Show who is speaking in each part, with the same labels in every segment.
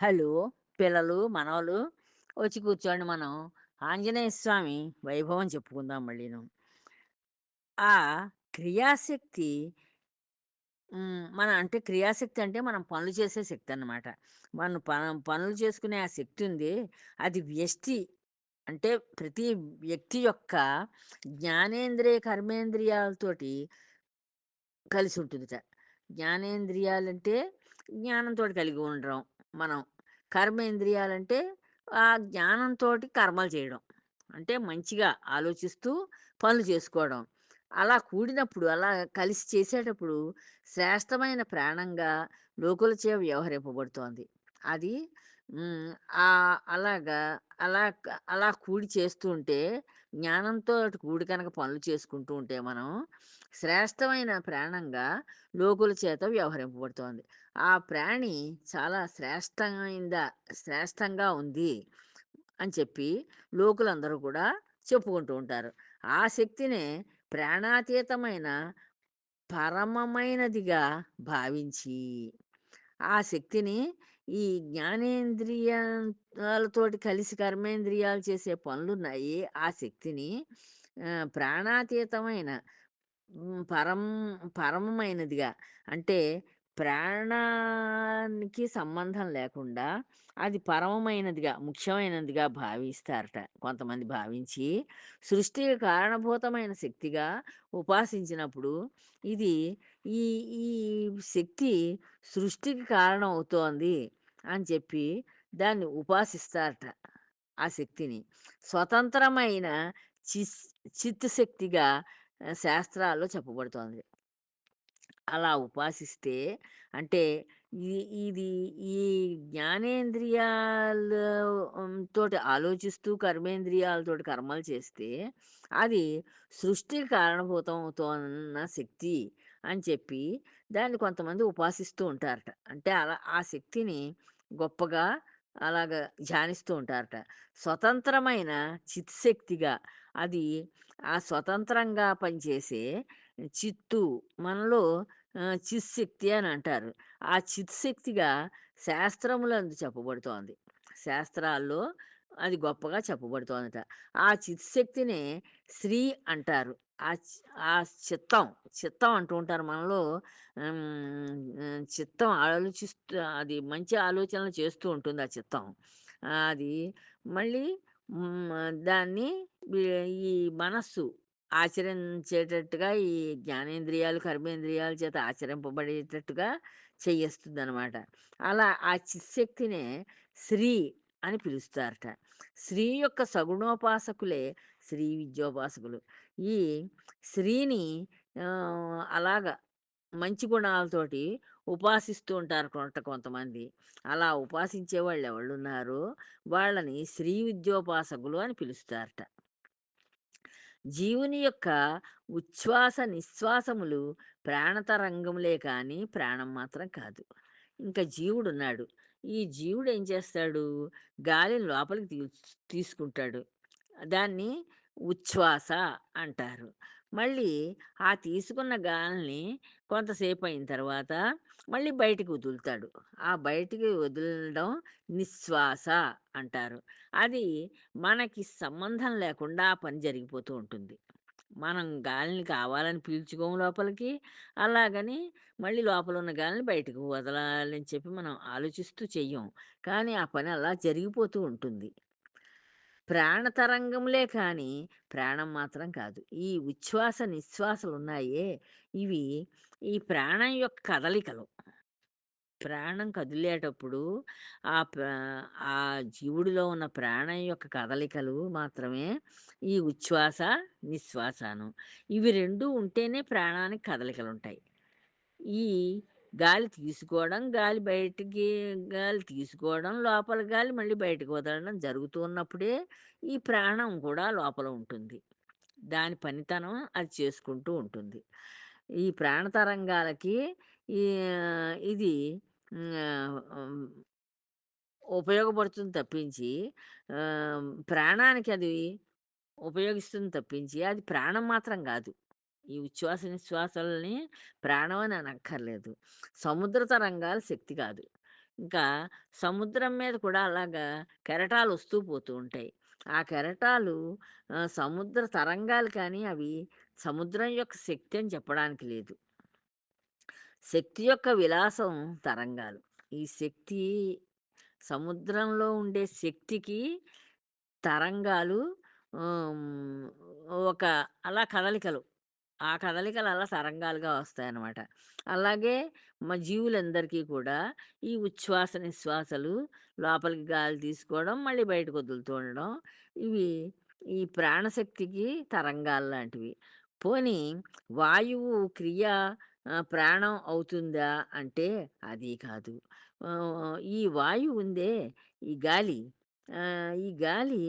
Speaker 1: Hello! పిల్లలు, మనవలు వచ్చి కూర్చోండి మనం ఆంజనేయ స్వామి వైభవం చెప్పుకుందాం మళ్ళీను. ఆ క్రియాశక్తి మన అంటే క్రియాశక్తి అంటే మనం పనులు చేసే శక్తి అన్నమాట మనం ప పనులు చేసుకునే ఆ శక్తి ఉంది అది వ్యష్టి అంటే ప్రతి వ్యక్తి యొక్క జ్ఞానేంద్రియ, కర్మేంద్రియాలతోటి కలిసి ఉంటుందిట. జ్ఞానేంద్రియాలంటే జ్ఞానంతో కలిగి ఉండడం మనం. కర్మేంద్రియాలంటే ఆ జ్ఞానంతో కర్మలు చేయడం. అంటే మంచిగా ఆలోచిస్తూ పనులు చేసుకోవడం. అలా కూడినప్పుడు అలా కలిసి చేసేటప్పుడు శ్రేష్టమైన ప్రాణంగా లోకులచే వ్యవహరింపబడుతోంది. అది అలాగా అలా అలా కూడి చేస్తూ ఉంటే జ్ఞానంతో కూడి కనుక పనులు చేసుకుంటూ ఉంటే మనం శ్రేష్టమైన ప్రాణంగా లోకుల చేత వ్యవహరింపబడుతోంది. ఆ ప్రాణి చాలా శ్రేష్టమైందా శ్రేష్టంగా ఉంది అని చెప్పి లోకులందరూ కూడా చెప్పుకుంటూ ఉంటారు. ఆ శక్తినే ప్రాణాతీతమైన పరమమైనదిగా భావించి, ఆ శక్తిని ఈ జ్ఞానేంద్రియాలతోటి కలిసి కర్మేంద్రియాలు చేసే పనులున్నాయి. ఆ శక్తిని ప్రాణాతీతమైన పరం పరమమైనదిగా అంటే ప్రాణానికి సంబంధం లేకుండా అది పరమమైనదిగా, ముఖ్యమైనదిగా భావిస్తారట కొంతమంది భావించి, సృష్టికి కారణభూతమైన శక్తిగా ఉపాసించినప్పుడు ఇది ఈ ఈ శక్తి సృష్టికి కారణం అవుతోంది అని చెప్పి దాన్ని ఉపాసిస్తారట ఆ శక్తిని. స్వతంత్రమైన చిత్ చిత్ శక్తిగా శాస్త్రాల్లో చెప్పబడుతోంది. అలా ఉపాసిస్తే అంటే ఇది ఈ జ్ఞానేంద్రియాలతో ఆలోచిస్తూ కర్మేంద్రియాలతో కర్మలు చేస్తే అది సృష్టికి కారణభూతం అవుతోన్న శక్తి అని చెప్పి దాన్ని కొంతమంది ఉపాసిస్తూ ఉంటారట. అంటే అలా ఆ శక్తిని గొప్పగా అలాగా ధ్యానిస్తూ ఉంటారట. స్వతంత్రమైన చిత్శక్తిగా అది ఆ స్వతంత్రంగా పనిచేసే చిత్తు మనలో చిత్శక్తి అని అంటారు. ఆ చిత్శక్తిగా శాస్త్రములందు చెప్పబడుతోంది. శాస్త్రాల్లో అది గొప్పగా చెప్పబడుతోందట. ఆ చిత్శక్తిని శ్రీ అంటారు. ఆ చి ఆ చిత్తం, చిత్తం అంటూ ఉంటారు మనలో చిత్తం ఆలోచిస్తూ అది మంచి ఆలోచనలు చేస్తూ ఉంటుంది ఆ చిత్తం. అది మళ్ళీ దాన్ని ఈ మనస్సు ఆచరించేటట్టుగా ఈ జ్ఞానేంద్రియాలు, కర్మేంద్రియాల చేత ఆచరింపబడేటట్టుగా చేయేస్తుందనమాట. అలా ఆ చిశక్తినే శ్రీ అని పిలుస్తారట. శ్రీ యొక్క సగుణోపాసకులే శ్రీ విద్యోపాసకులు. ఈ శ్రీని అలాగ అలాగా మంచి గుణాలతోటి ఉపాసిస్తూ ఉంటారు కొంత కొంతమంది. అలా ఉపాసించే వాళ్ళు ఎవళ్ళున్నారో వాళ్ళని శ్రీ విద్యోపాసకులు అని పిలుస్తారట. జీవుని యొక్క ఉచ్ఛ్వాస, నిశ్వాసములు ప్రాణతరంగములే కానీ ప్రాణం మాత్రం కాదు. ఇంకా జీవుడున్నాడు. ఈ జీవుడు ఏం చేస్తాడు? గాలిని లోపలికి తీసుకుంటాడు. దాన్ని ఉచ్ఛ్వాస అంటారు. మళ్ళీ ఆ తీసుకున్న గాలిని కొంతసేపు అయిన తర్వాత మళ్ళీ బయటికి వదులుతాడు. ఆ బయటికి వదలడం నిశ్వాస అంటారు. అది మనకి సంబంధం లేకుండా ఆ పని జరిగిపోతూ ఉంటుంది. మనం గాలిని కావాలని పీల్చుకోము లోపలికి. అలాగని మళ్ళీ లోపల ఉన్న గాలిని బయటకు వదలాలని చెప్పి మనం ఆలోచిస్తూ చెయ్యం. కానీ ఆ పని అలా జరిగిపోతూ ఉంటుంది. ప్రాణతరంగములే కానీ ప్రాణం మాత్రం కాదు. ఈ ఉచ్ఛ్వాస, నిశ్వాసలున్నాయే ఇవి ఈ ప్రాణం యొక్క కదలికలు. ప్రాణం కదిలేటప్పుడు ఆ ప్రా ఆ జీవుడిలో ఉన్న ప్రాణం యొక్క కదలికలు మాత్రమే ఈ ఉచ్ఛ్వాస, నిశ్వాసాను. ఇవి రెండు ఉంటేనే ప్రాణానికి కదలికలు ఉంటాయి ఈ గాలి తీసుకోవడం, గాలి బయటికి గాలి తీసుకోవడం, లోపల గాలి మళ్ళీ బయటకు వదలడం జరుగుతూ ఉన్నప్పుడే ఈ ప్రాణం కూడా లోపల ఉంటుంది. దాని పనితనం అది చేసుకుంటూ ఉంటుంది. ఈ ప్రాణతరంగాలకి ఈ ఇది ఉపయోగపడుతుంది తప్పించి ప్రాణానికి అది ఉపయోగిస్తుంది తప్పించి అది ప్రాణం మాత్రం కాదు ఈ ఉచ్ఛ్వాస, నిశ్వాసాలని ప్రాణం అని అనక్కర్లేదు. సముద్ర తరంగాలు శక్తి కాదు. ఇంకా సముద్రం మీద కూడా అలాగా కెరటాలు వస్తూ పోతూ ఉంటాయి. ఆ కెరటాలు సముద్ర తరంగాలు కానీ అవి సముద్రం యొక్క శక్తి అని చెప్పడానికి లేదు. శక్తి యొక్క విలాసం తరంగాలు. ఈ శక్తి సముద్రంలో ఉండే శక్తికి తరంగాలు ఒక అలా కదలికలు. ఆ కదలికలు అలా తరంగాలుగా వస్తాయన్నమాట. అలాగే మా జీవులందరికీ కూడా ఈ ఉచ్ఛ్వాస, నిశ్వాసాలు లోపలికి గాలి తీసుకోవడం, మళ్ళీ బయటకు వదులుతూ ఉండడం. ఇవి ఈ ప్రాణశక్తికి తరంగాలు లాంటివి పోనీ వాయువు క్రియ ప్రాణం అవుతుందా అంటే అది కాదు. ఈ వాయువు ఉందే, ఈ గాలి ఈ గాలి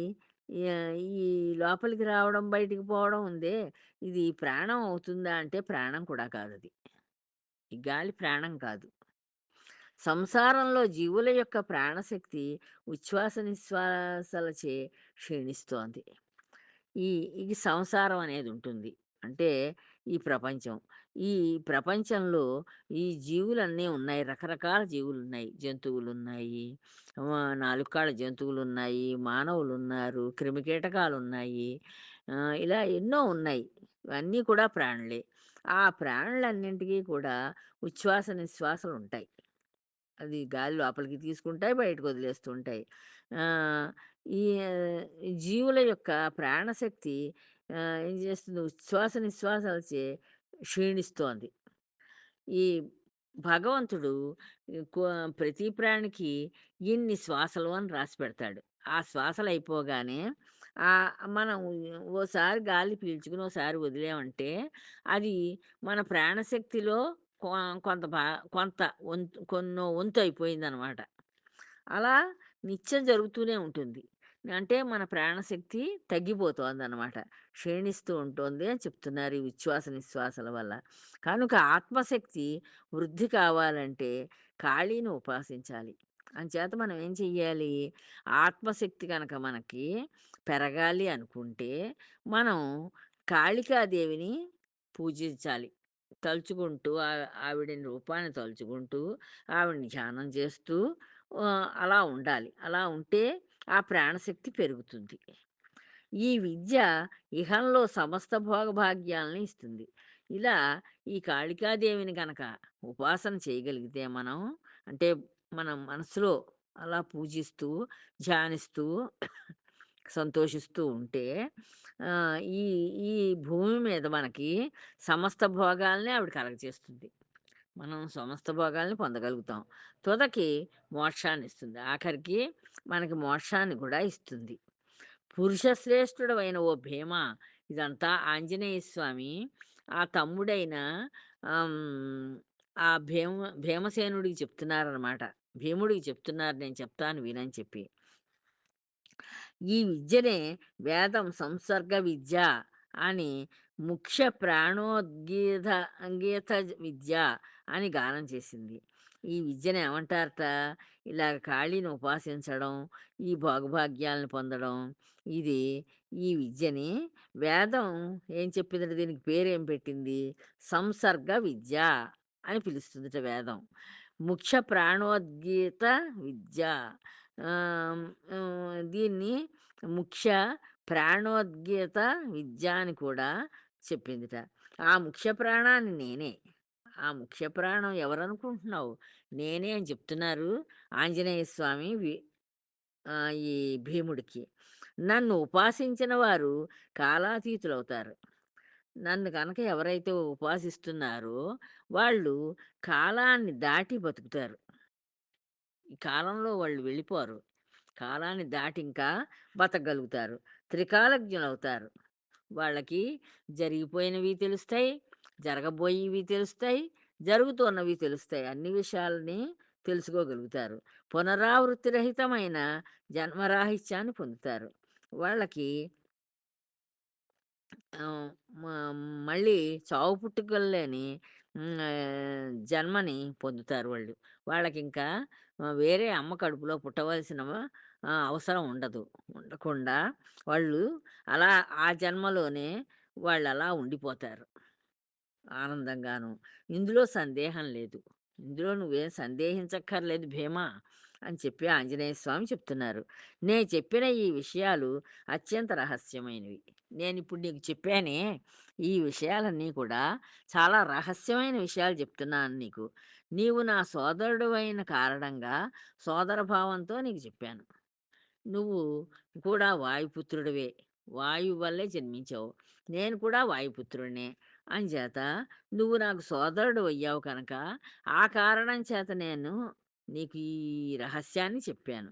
Speaker 1: ఈ లోపలికి రావడం, బయటికి పోవడం ఉందే, ఇది ప్రాణం అవుతుందా అంటే ప్రాణం కూడా కాదది. ఈ గాలి ప్రాణం కాదు. సంసారంలో జీవుల యొక్క ప్రాణశక్తి ఉచ్ఛ్వాస, నిశ్వాసలచే క్షీణిస్తోంది. ఈ ఈ సంసారం అనేది ఉంటుంది. అంటే ఈ ప్రపంచం. ఈ ప్రపంచంలో ఈ జీవులన్నీ ఉన్నాయి. రకరకాల జీవులు ఉన్నాయి జంతువులు ఉన్నాయి నాలుగు కాళ్ళ జంతువులున్నాయి. మానవులున్నారు. క్రిమికీటకాలు ఉన్నాయి ఇలా ఎన్నో ఉన్నాయి. అన్నీ కూడా ప్రాణులే. ఆ ప్రాణులన్నింటికీ కూడా ఉచ్ఛ్వాస, నిశ్వాసాలుంటాయి. అది గాలి లోపలికి తీసుకుంటాయి. బయటకు వదిలేస్తుంటాయి. ఈ జీవుల యొక్క ప్రాణశక్తి ఏం చేస్తుంది ఉచ్ఛ్వాస, నిశ్వాసాలచే క్షీణిస్తోంది. ఈ భగవంతుడు ప్రతి ప్రాణికి ఇన్ని శ్వాసలు అని రాసి పెడతాడు. ఆ శ్వాసలు అయిపోగానే మనం ఓసారి గాలి పీల్చుకుని ఓసారి వదిలామంటే అది మన ప్రాణశక్తిలో కొ కొంత భా కొంత వంతు కొన్నో వంతు అయిపోయిందనమాట. అలా నిత్యం జరుగుతూనే ఉంటుంది. అంటే మన ప్రాణశక్తి తగ్గిపోతోందనమాట. క్షీణిస్తూ ఉంటుంది అని చెప్తున్నారు ఈ ఉచ్ఛ్వాస, నిశ్వాసాల వల్ల. కనుక ఆత్మశక్తి వృద్ధి కావాలంటే కాళీని ఉపాసించాలి. అంచేత మనం ఏం చెయ్యాలి? ఆత్మశక్తి కనుక మనకి పెరగాలి అనుకుంటే మనం కాళికాదేవిని పూజించాలి. తలుచుకుంటూ ఆవిడని రూపాన్ని తలుచుకుంటూ, ఆవిడని ధ్యానం చేస్తూ అలా ఉండాలి. అలా ఉంటే ఆ ప్రాణశక్తి పెరుగుతుంది. ఈ విద్య ఇహంలో సమస్త భోగభాగ్యాలని ఇస్తుంది. ఇలా ఈ కాళికాదేవిని కనుక ఉపాసన చేయగలిగితే మనం అంటే మన మనసులో అలా పూజిస్తూ, ధ్యానిస్తూ, సంతోషిస్తూ ఉంటే ఈ ఈ భూమి మీద మనకి సమస్త భోగాల్ని ఆవిడ కలగజేస్తుంది. మనం సమస్త భోగాల్ని పొందగలుగుతాం. తుదకి మోక్షాన్నిస్తుంది. ఆఖరికి మనకి మోక్షాన్ని కూడా ఇస్తుంది. పురుష శ్రేష్ఠుడు అయిన ఓ భీమా! ఇదంతా ఆంజనేయ స్వామి ఆ తమ్ముడైన ఆ భీమ భీమసేనుడికి చెప్తున్నారనమాట. భీముడికి చెప్తున్నారు నేను చెప్తాను వినని చెప్పి. ఈ విద్యనే వేదం సంసర్గ విద్య అని ముఖ్య ప్రాణోద్గీత గీత విద్య అని గానం చేసింది. ఈ విద్యను ఏమంటారట? ఇలాగ కాళీని ఉపాసించడం, ఈ భోగభాగ్యాలను పొందడం. ఇది ఈ విద్యని వేదం ఏం చెప్పిందంటే దీనికి పేరేం పెట్టింది? సంసర్గ విద్య అని పిలుస్తుందిట వేదం. ముఖ్య ప్రాణోద్గీత విద్య. దీన్ని ముఖ్య ప్రాణోద్గీత విద్య అని కూడా చెప్పిందిట. ఆ ముఖ్య ప్రాణాన్ని నేనే. ఆ ముఖ్య ప్రాణం ఎవరనుకుంటున్నావు? నేనే అని చెప్తున్నారు ఆంజనేయ స్వామి ఈ భీముడికి. నన్ను ఉపాసించిన వారు కాలాతీతులవుతారు. నన్ను కనుక ఎవరైతే ఉపాసిస్తున్నారో వాళ్ళు కాలాన్ని దాటి బతుకుతారు. ఈ కాలంలో వాళ్ళు వెళ్ళిపోరు. కాలాన్ని దాటి ఇంకా బతకగలుగుతారు. త్రికాలజ్ఞులు అవుతారు వాళ్ళకి జరిగిపోయినవి తెలుస్తాయి. జరగబోయేవి తెలుస్తాయి. జరుగుతున్నవి తెలుస్తాయి. అన్ని విషయాలని తెలుసుకోగలుగుతారు. పునరావృత్తి రహితమైన జన్మరాహిత్యాన్ని పొందుతారు. వాళ్ళకి మళ్ళీ చావు పుట్టుకల్లేని జన్మని పొందుతారు వాళ్ళు. వాళ్ళకి ఇంకా వేరే అమ్మ కడుపులో పుట్టవలసిన అవసరం ఉండదు. ఉండకుండా వాళ్ళు అలా ఆ జన్మలోనే వాళ్ళు అలా ఉండిపోతారు. ఆనందంగాను. ఇందులో సందేహం లేదు. ఇందులో నువ్వేం సందేహించక్కర్లేదు భీమా అని చెప్పి ఆంజనేయ స్వామి చెప్తున్నారు. నేను చెప్పిన ఈ విషయాలు అత్యంత రహస్యమైనవి. నేను ఇప్పుడు నీకు చెప్పానే ఈ విషయాలన్నీ కూడా చాలా రహస్యమైన విషయాలు చెప్తున్నాను నీకు. నీవు నా సోదరుడు అయిన కారణంగా సోదర భావంతో నీకు చెప్పాను. నువ్వు కూడా వాయుపుత్రుడివే. వాయువు వల్లే జన్మించావు. నేను కూడా వాయుపుత్రుడినే. అంచేత నువ్వు నాకు సోదరుడు అయ్యావు కనుక ఆ కారణం చేత నేను నీకు ఈ రహస్యాన్ని చెప్పాను.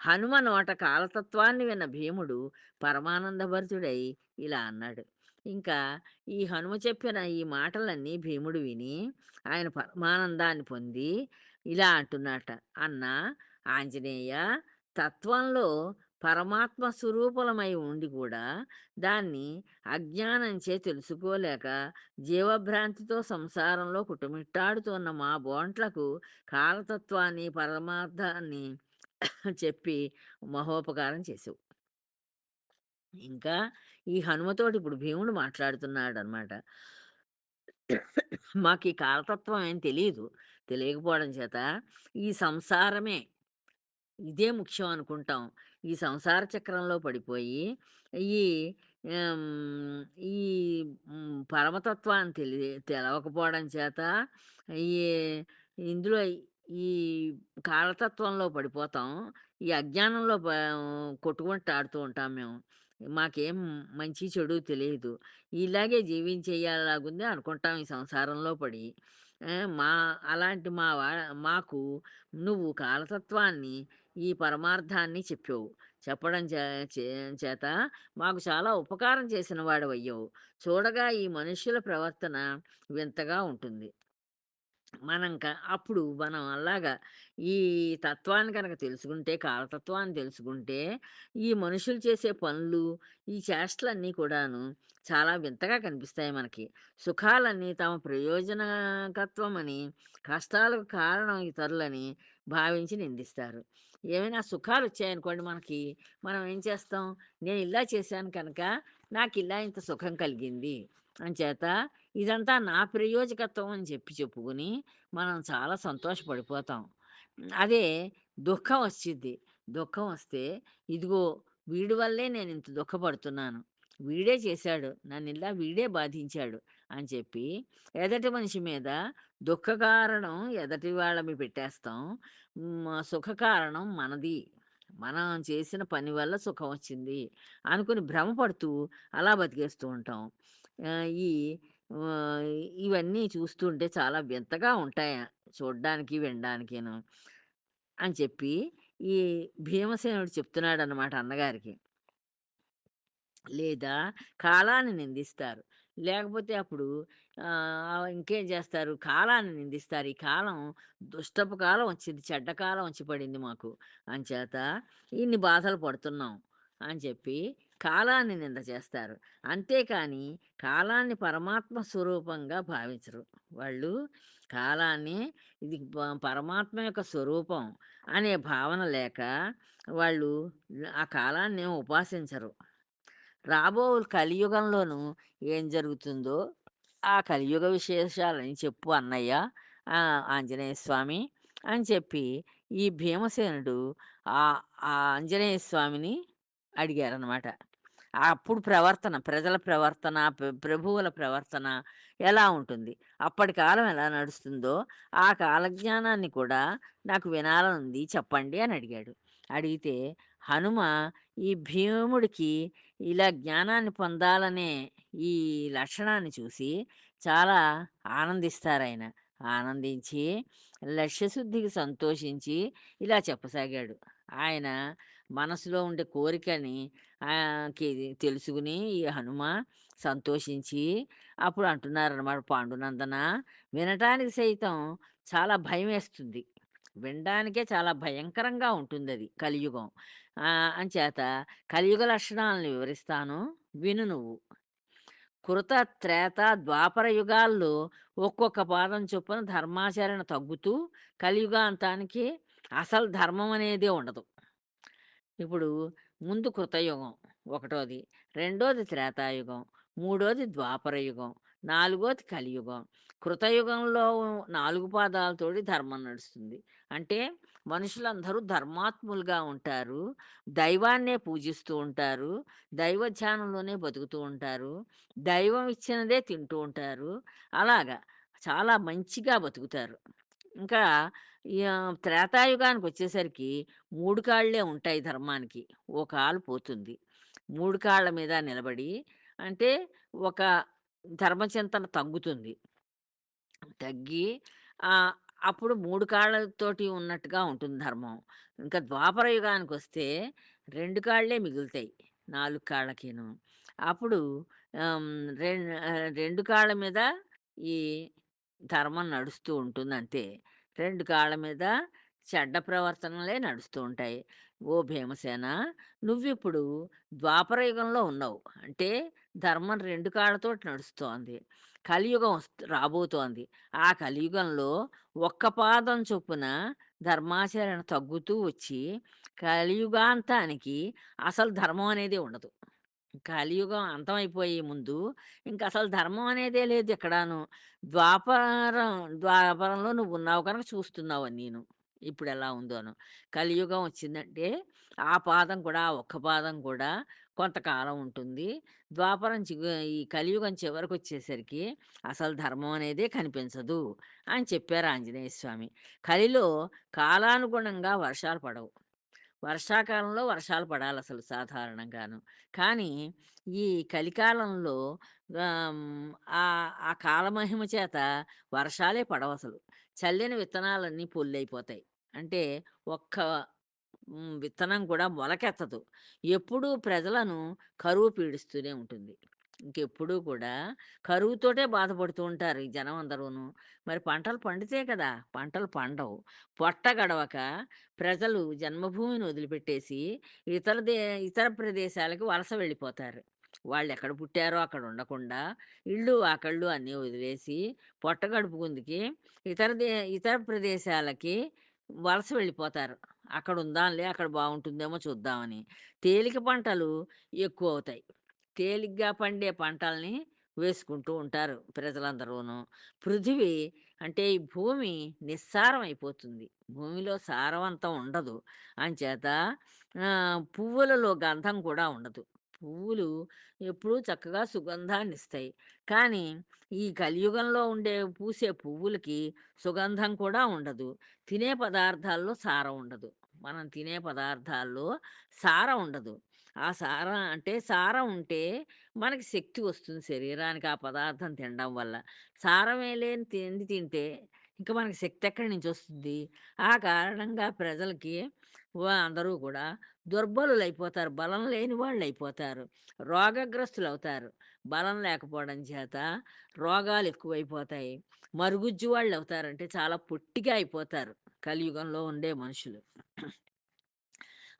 Speaker 1: హనుమ నోట కాలతత్వాన్ని విన్న భీముడు పరమానందభరితుడై ఇలా అన్నాడు. ఇంకా ఈ హనుమ చెప్పిన ఈ మాటలన్నీ భీముడు విని ఆయన పరమానందాన్ని పొంది ఇలా అంటున్నట అన్న ఆంజనేయ తత్వంలో పరమాత్మ స్వరూపులమై ఉండి కూడా దాన్ని అజ్ఞానంచే తెలుసుకోలేక జీవభ్రాంతితో సంసారంలో కుటుమిట్టాడుతున్న మా బోంట్లకు కాలతత్వాన్ని పరమార్థాన్ని చెప్పి మహోపకారం చేసావు. ఇంకా ఈ హనుమతోటి ఇప్పుడు భీముడు మాట్లాడుతున్నాడు అనమాట మాకు ఈ కాలతత్వం ఏం తెలియదు తెలియకపోవడం చేత ఈ సంసారమే ఇదే ముఖ్యం అనుకుంటాం. ఈ సంసార చక్రంలో పడిపోయి ఈ ఈ పరమతత్వాన్ని తెలి తెలవకపోవడం చేత ఈ ఇందులో ఈ కాలతత్వంలో పడిపోతాం. ఈ అజ్ఞానంలో కొట్టుకుంటూ ఆడుతూ ఉంటాం మేము. మాకేం మంచి చెడు తెలియదు. ఇలాగే జీవించేయాలాగుంది అనుకుంటాం ఈ సంసారంలో పడి. మా అలాంటి మా వా మాకు నువ్వు కాలతత్వాన్ని ఈ పరమార్థాన్ని చెప్పావు. చెప్పడం చే చే- చేత మాకు చాలా ఉపకారం చేసిన వాడు అయ్యావు చూడగా ఈ మనుష్యుల ప్రవర్తన వింతగా ఉంటుంది. మనం అప్పుడు మనం అలాగా ఈ తత్వాన్ని కనుక తెలుసుకుంటే కాలతత్వాన్ని తెలుసుకుంటే ఈ మనుషులు చేసే పనులు ఈ చేష్టలన్నీ కూడాను చాలా వింతగా కనిపిస్తాయి మనకి. సుఖాలన్నీ తమ ప్రయోజనకత్వం అని కష్టాలకు కారణం ఇతరులని భావించి నిందిస్తారు. ఏమైనా సుఖాలు వచ్చాయనుకోండి మనకి మనం ఏం చేస్తాం? నేను ఇలా చేశాను కనుక నాకు ఇలా ఇంత సుఖం కలిగింది. అని చేత ఇదంతా నా ప్రయోజకత్వం అని చెప్పి చెప్పుకుని మనం చాలా సంతోషపడిపోతాం. అదే దుఃఖం వచ్చింది దుఃఖం వస్తే ఇదిగో వీడి వల్లే నేను ఇంత దుఃఖపడుతున్నాను. వీడే చేశాడు. నన్ను ఇలా వీడే బాధించాడు. అని చెప్పి ఎదటి మనిషి మీద దుఃఖ కారణం ఎదటి వాళ్ళ పెట్టేస్తాం. సుఖ కారణం మనది. మనం చేసిన పని వల్ల సుఖం వచ్చింది అనుకుని భ్రమపడుతూ అలా బతికేస్తూ ఉంటాం. ఈ ఇవన్నీ చూస్తుంటే చాలా వింతగా ఉంటాయి చూడ్డానికి వినడానికిను అని చెప్పి ఈ భీమసేనుడు చెప్తున్నాడు అనమాట అన్నగారికి. లేదా కాలాన్ని నిందిస్తారు. లేకపోతే అప్పుడు ఇంకేం చేస్తారు? కాలాన్ని నిందిస్తారు. ఈ కాలం దుష్టపు కాలం వచ్చింది చెడ్డ కాలం వచ్చి పడింది మాకు. అంచేత ఇన్ని బాధలు పడుతున్నాం అని చెప్పి కాలాన్ని నింద చేస్తారు. అంతేకాని కాలాన్ని పరమాత్మ స్వరూపంగా భావించరు. వాళ్ళు కాలాన్ని ఇది పరమాత్మ యొక్క స్వరూపం అనే భావన లేక వాళ్ళు ఆ కాలాన్ని ఉపాసించరు. రాబో కలియుగంలోనూ ఏం జరుగుతుందో ఆ కలియుగ విశేషాలని చెప్పు అన్నయ్య ఆంజనేయ స్వామి అని చెప్పి ఈ భీమసేనుడు ఆ ఆంజనేయ స్వామిని అడిగారనమాట అప్పుడు ప్రవర్తన ప్రజల ప్రవర్తన ప్రభువుల ప్రవర్తన ఎలా ఉంటుంది? అప్పటి కాలం ఎలా నడుస్తుందో ఆ కాలజ్ఞానాన్ని కూడా నాకు వినాలనుంది చెప్పండి అని అడిగాడు. అడిగితే హనుమ ఈ భీముడికి ఇలా జ్ఞానాన్ని పొందాలనే ఈ లక్షణాన్ని చూసి చాలా ఆనందిస్తారు ఆయన ఆనందించి లక్ష్యశుద్ధికి సంతోషించి ఇలా చెప్పసాగాడు. ఆయన మనసులో ఉండే కోరికని తెలుసుకుని ఈ హనుమ సంతోషించి అప్పుడు అంటున్నారన్నమాట పాండునందన. వినటానికి సైతం చాలా భయం వేస్తుంది వినడానికే చాలా భయంకరంగా ఉంటుంది అది కలియుగం. అంచేత కలియుగ లక్షణాలను వివరిస్తాను. విను నువ్వు. కృత త్రేత ద్వాపర యుగాల్లో ఒక్కొక్క పాదం చొప్పున ధర్మాచరణ తగ్గుతూ కలియుగాంతానికి అసలు ధర్మం అనేది ఉండదు. ఇప్పుడు ముందు కృతయుగం ఒకటోది రెండోది త్రేతాయుగం మూడోది ద్వాపర యుగం నాలుగోది కలియుగం. కృతయుగంలో నాలుగు పాదాలతోటి ధర్మం నడుస్తుంది. అంటే మనుషులందరూ ధర్మాత్ములుగా ఉంటారు. దైవాన్నే పూజిస్తూ ఉంటారు. దైవ ధ్యానంలోనే బతుకుతూ ఉంటారు. దైవం ఇచ్చినదే తింటూ ఉంటారు. అలాగా చాలా మంచిగా బతుకుతారు. ఇంకా త్రేతాయుగానికి వచ్చేసరికి మూడు కాళ్ళే ఉంటాయి ధర్మానికి. ఓ కాలు పోతుంది. మూడు కాళ్ళ మీద నిలబడి అంటే ఒక ధర్మచింతన తగ్గుతుంది. తగ్గి అప్పుడు మూడు కాళ్ళతోటి ఉన్నట్టుగా ఉంటుంది ధర్మం. ఇంకా ద్వాపర యుగానికి వస్తే రెండు కాళ్ళే మిగులుతాయి నాలుగు కాళ్ళకిను. అప్పుడు ఆమ్, రెండు కాళ్ళ మీద ఈ ధర్మం నడుస్తూ ఉంటుంది అంతే రెండు కాళ్ళ మీద చెడ్డ ప్రవర్తనలే నడుస్తూ ఉంటాయి. ఓ భీమసేన నువ్విప్పుడు ద్వాపర యుగంలో ఉన్నావు. అంటే ధర్మం రెండు కాళ్ళతోటి నడుస్తోంది. కలియుగం వస్తు రాబోతోంది. ఆ కలియుగంలో ఒక్క పాదం చొప్పున ధర్మాచరణ తగ్గుతూ వచ్చి కలియుగాంతానికి అసలు ధర్మం అనేది ఉండదు. కలియుగం అంతమైపోయే ముందు ఇంక అసలు ధర్మం అనేదే లేదు ఎక్కడాను. ద్వాపరం ద్వాపరంలో నువ్వు ఉన్నావు కనుక చూస్తున్నావు అని నేను. ఇప్పుడు ఎలా ఉందోను. కలియుగం వచ్చిందంటే ఆ పాదం కూడా ఆ ఒక్క పాదం కూడా కొంతకాలం ఉంటుంది. ద్వాపరం ఈ కలియుగం చివరికి వచ్చేసరికి అసలు ధర్మం అనేదే కనిపించదు అని చెప్పారు ఆంజనేయ స్వామి. కలిలో కాలానుగుణంగా వర్షాలు పడవు. వర్షాకాలంలో వర్షాలు పడాలి అసలు సాధారణంగాను. కానీ ఈ కలికాలంలో ఆ కాలమహిమ చేత వర్షాలే పడవు అసలు చల్లిన విత్తనాలన్నీ పొల్లైపోతాయి. అంటే ఒక్క విత్తనం కూడా మొలకెత్తదు. ఎప్పుడూ ప్రజలను కరువు పీడిస్తూనే ఉంటుంది. ఇంకెప్పుడూ కూడా కరువుతోటే బాధపడుతూ ఉంటారు ఈ జనం అందరూను. మరి పంటలు పండితే కదా! పంటలు పండవు. పొట్ట గడవక ప్రజలు జన్మభూమిని వదిలిపెట్టేసి ఇతర దే ఇతర ప్రదేశాలకు వలస వెళ్ళిపోతారు. వాళ్ళు ఎక్కడ పుట్టారో అక్కడ ఉండకుండా ఇళ్ళు ఆకళ్ళు అన్నీ వదిలేసి పొట్ట గడుపుకుందికి ఇతర దే ఇతర ప్రదేశాలకి వలస వెళ్ళిపోతారు. అక్కడ ఉందాంలే అక్కడ బాగుంటుందేమో చూద్దామని. తేలిక పంటలు ఎక్కువ అవుతాయి. తేలిగ్గా పండే పంటల్ని వేసుకుంటూ ఉంటారు ప్రజలందరూను. పృథివీ అంటే ఈ భూమి నిస్సారం అయిపోతుంది. భూమిలో సారవంతం ఉండదు. అంచేత పువ్వులలో గంధం కూడా ఉండదు. పువ్వులు ఎప్పుడూ చక్కగా సుగంధాన్ని ఇస్తాయి కానీ ఈ కలియుగంలో ఉండే పూసే పువ్వులకి సుగంధం కూడా ఉండదు. తినే పదార్థాల్లో సారం ఉండదు. మనం తినే పదార్థాల్లో సారం ఉండదు. ఆ సారం అంటే సారం ఉంటే మనకి శక్తి వస్తుంది శరీరానికి ఆ పదార్థం తినడం వల్ల. సారమే లేని తిండి తింటే ఇంకా మనకి శక్తి ఎక్కడి నుంచి వస్తుంది? ఆ కారణంగా ప్రజలకి అందరూ కూడా దుర్బలులు అయిపోతారు బలం లేని వాళ్ళు అయిపోతారు రోగగ్రస్తులు అవుతారు బలం లేకపోవడం చేత రోగాలు ఎక్కువైపోతాయి. మరుగుజ్జు వాళ్ళు అవుతారంటే చాలా పొట్టిగా అయిపోతారు. కలియుగంలో ఉండే మనుషులు.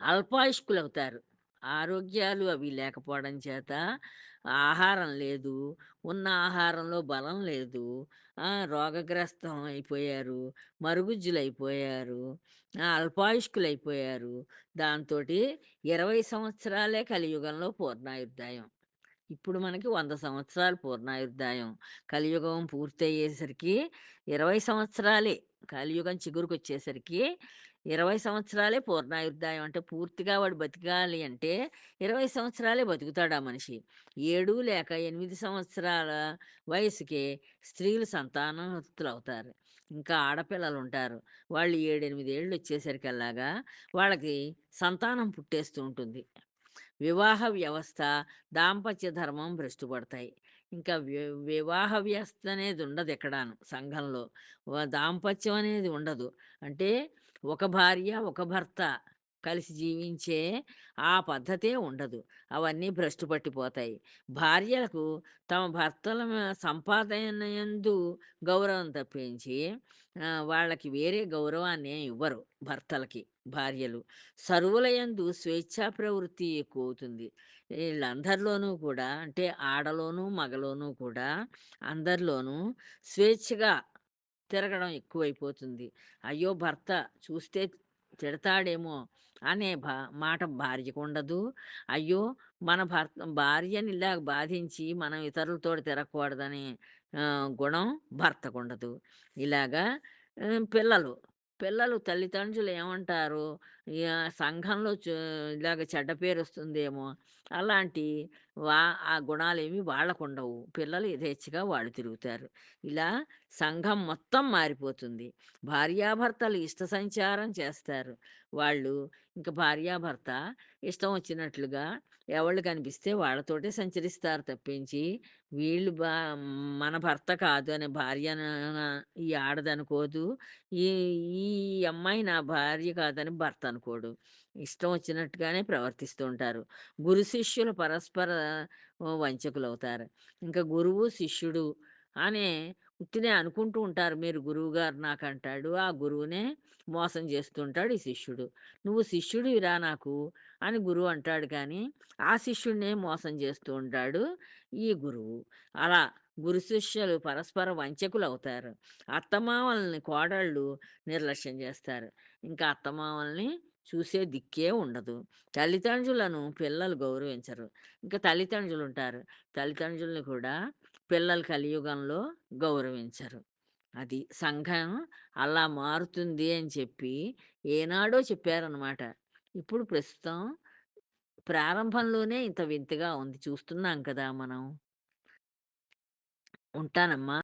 Speaker 1: అల్పాయుష్కులు అవుతారు ఆరోగ్యాలు అవి లేకపోవడం చేత ఆహారం లేదు. ఉన్న ఆహారంలో బలం లేదు. రోగగ్రస్తం అయిపోయారు. మరుగుజ్జులు అయిపోయారు అయిపోయారు దాంతో ఇరవై సంవత్సరాలే కలియుగంలో పూర్ణాయుర్దాయం. ఇప్పుడు మనకి వంద సంవత్సరాలు పూర్ణాయుర్దాయం. కలియుగం పూర్తయ్యేసరికి ఇరవై సంవత్సరాలే. కలియుగం చిగురుకు వచ్చేసరికి ఇరవై సంవత్సరాలే పూర్ణాయుర్దాయం. అంటే పూర్తిగా వాడు బతికాలి అంటే ఇరవై సంవత్సరాలే బతుకుతాడు ఆ మనిషి. ఏడు లేక ఎనిమిది సంవత్సరాల వయసుకే స్త్రీలు సంతానోత్తులు అవుతారు ఇంకా ఆడపిల్లలు ఉంటారు వాళ్ళు ఏడెనిమిది ఏళ్ళు వచ్చేసరికల్లాగా వాళ్ళకి సంతానం పుట్టేస్తూ ఉంటుంది. వివాహ వ్యవస్థ దాంపత్య ధర్మం భ్రష్టుపడతాయి ఇంకా వి వివాహ వ్యవస్థ అనేది ఉండదు ఎక్కడాను సంఘంలో. దాంపత్యం అనేది ఉండదు. అంటే ఒక భార్య ఒక భర్త కలిసి జీవించే ఆ పద్ధతే ఉండదు. అవన్నీ భ్రష్టు పట్టిపోతాయి. భార్యలకు తమ భర్తల సంపాదన యందు గౌరవం తప్పించి వాళ్ళకి వేరే గౌరవాన్ని ఇవ్వరు భర్తలకి భార్యలు. సరువులయందు స్వేచ్ఛా ప్రవృత్తి ఎక్కువ అవుతుంది వీళ్ళందరిలోనూ కూడా అంటే ఆడలోనూ మగలోనూ కూడా అందరిలోనూ స్వేచ్ఛగా తిరగడం ఎక్కువైపోతుంది. అయ్యో భర్త చూస్తే తిడతాడేమో అనే భా మాట భార్యకు ఉండదు అయ్యో! మన భర్త భార్యని ఇలా బాధించి మనం ఇతరులతో తిరగకూడదనే గుణం భర్తకు ఉండదు ఇలాగా పిల్లలు, పిల్లలు తల్లిదండ్రులు ఏమంటారు సంఘంలో ఇలాగ చెడ్డ పేరు వస్తుందేమో అలాంటి వా ఆ గుణాలు ఏమీ వాళ్ళకు ఉండవు పిల్లలు యథేచ్ఛగా వాళ్ళు తిరుగుతారు. ఇలా సంఘం మొత్తం మారిపోతుంది. భార్యాభర్తలు ఇష్ట సంచారం చేస్తారు. వాళ్ళు ఇంకా భార్యాభర్త ఇష్టం వచ్చినట్లుగా ఎవళ్ళు కనిపిస్తే వాళ్ళతోటే సంచరిస్తారు తప్పించి, వీళ్ళు బా మన భర్త కాదు అనే భార్య ఈ ఆడదనుకోదు. ఈ ఈ అమ్మాయి నా భార్య కాదని భర్త అనుకోడు. ఇష్టం వచ్చినట్టుగానే ప్రవర్తిస్తూ ఉంటారు. గురు శిష్యులు పరస్పర వంచకులు అవుతారు ఇంకా గురువు, శిష్యుడు అనే ఉత్తినే అనుకుంటూ ఉంటారు. మీరు గురువుగారు నాకంటాడు. ఆ గురువునే మోసం చేస్తుంటాడు ఈ శిష్యుడు. నువ్వు శిష్యుడివిరా నాకు అని గురువు అంటాడు కానీ, ఆ శిష్యుడినే మోసం చేస్తూ ఉంటాడు ఈ గురువు. అలా గురు శిష్యులు పరస్పర వంచకులు అవుతారు అత్తమామల్ని కోడళ్ళు నిర్లక్ష్యం చేస్తారు. ఇంకా అత్తమామల్ని చూసే దిక్కే ఉండదు. తల్లిదండ్రులను పిల్లలు గౌరవించరు. ఇంకా తల్లిదండ్రులు ఉంటారు తల్లిదండ్రులను కూడా పిల్లలు కలియుగంలో గౌరవించరు. అది సంఘం అలా మారుతుంది అని చెప్పి ఏనాడో చెప్పారనమాట. ఇప్పుడు ప్రస్తుతం ప్రారంభంలోనే ఇంత వింతగా ఉంది. చూస్తున్నాం కదా మనం. ఉంటానమ్మా.